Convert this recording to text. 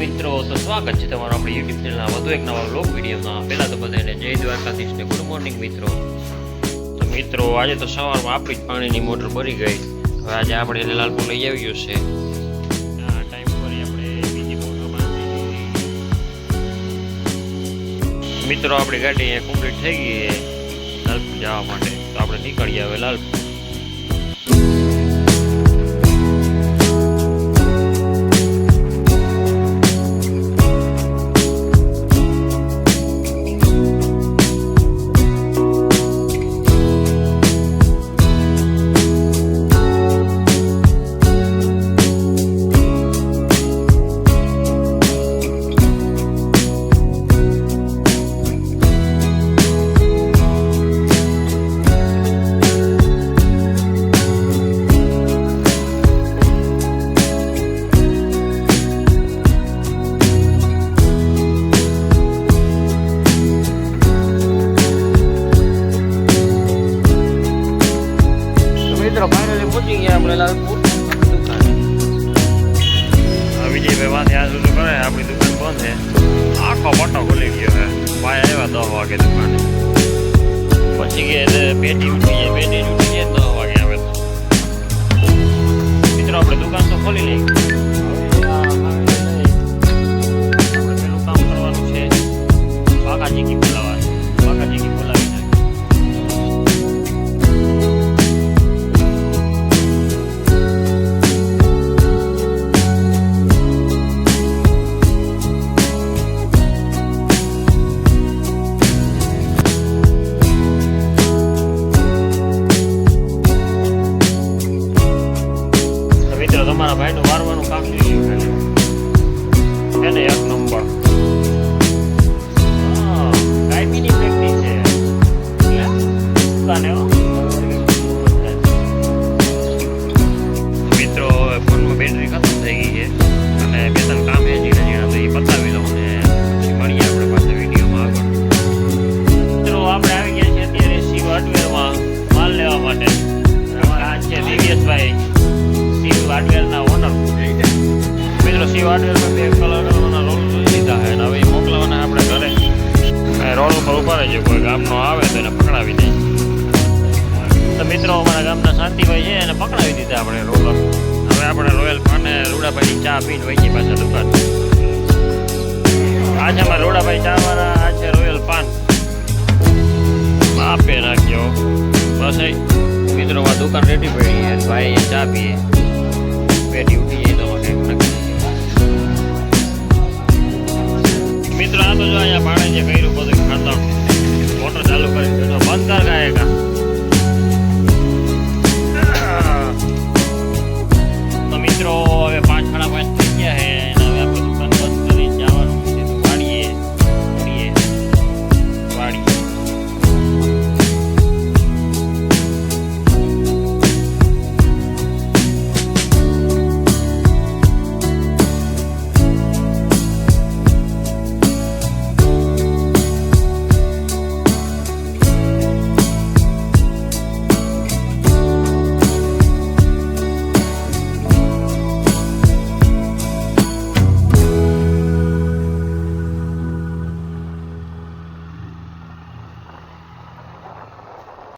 મિત્રો તો સ્વાગત છે તમારું આપણી યુટ્યુબ ચેનલના વધુ એક નવા બ્લોગ વિડીયોમાં. પહેલાં તો બધાને જય દ્વારકાધીશ ને ગુડ મોર્નિંગ મિત્રો. તો મિત્રો આજે તો સવારમાં આપણી જ પાણીની મોટર ભરી ગઈ. હવે આજે આપણે લાલપુર લઈ આવ્યું છે. મિત્રો આપણી ગાડી અહીંયા કમ્પ્લીટ થઈ ગઈ લાલપુર જવા માટે. તો આપણે નીકળીએ હવે લાલપુર. લાલપુર દુકાન વિજયભાઈ માથે આ સુધી કરે આપણી દુકાન બંધ છે આખો પટ્ટો ખોલી ગયો છે ભાઈ આવ્યા દસ વાગે દુકાને પછી કે એટલે પેટી ઉઠી જાય પેટી ઉઠી તમારા ભાઈનું વારવાનું કામ થઈ ગયું છે એને એક નંબર. કાયમીની practice છે. મિત્રો, હવે ફોનમાં બેટરી ખતમ થઈ ગઈ છે. અને બે ત્રણ કામ છે પતાવી લઉં ને. પછી મળીએ આપણે આવી ગયા અત્યારે શિવ હાર્ડવેરમાં માલ લેવા માટે. આ છે દિવ્યેશભાઈ. હાર્ડવેરના ઓનર મિત્રો, શિવ હાર્ડવેરમાં બે કલરના રોલ લીધા છે અને હવે મોકલવાના આપણે ઘરે. રોલ ઉપર ઊભા છે કોઈ ગામનો આવે તો એને પકડાવી દે. તો મિત્રો, અમારા ગામના શાંતિભાઈ છે, એને પકડાવી દીધા આપણે રોલર હવે આપણે રોયલ પાને રૂડાભાઈની ચા પીને વહી પાછા દુકાન. આજે અમારા રોડાભાઈ ચા વાળા આ છે રોયલ પાન આપે રાખ્યો. બસ મિત્રો દુકાન રેડી પડી ભાઈ ચા પીએ. મિત્રો, આ તો જો અહીંયા પાણી જે કર્યું બધું ખાતા મોટર ચાલુ કરી દીધું બંધ કર ગાય કા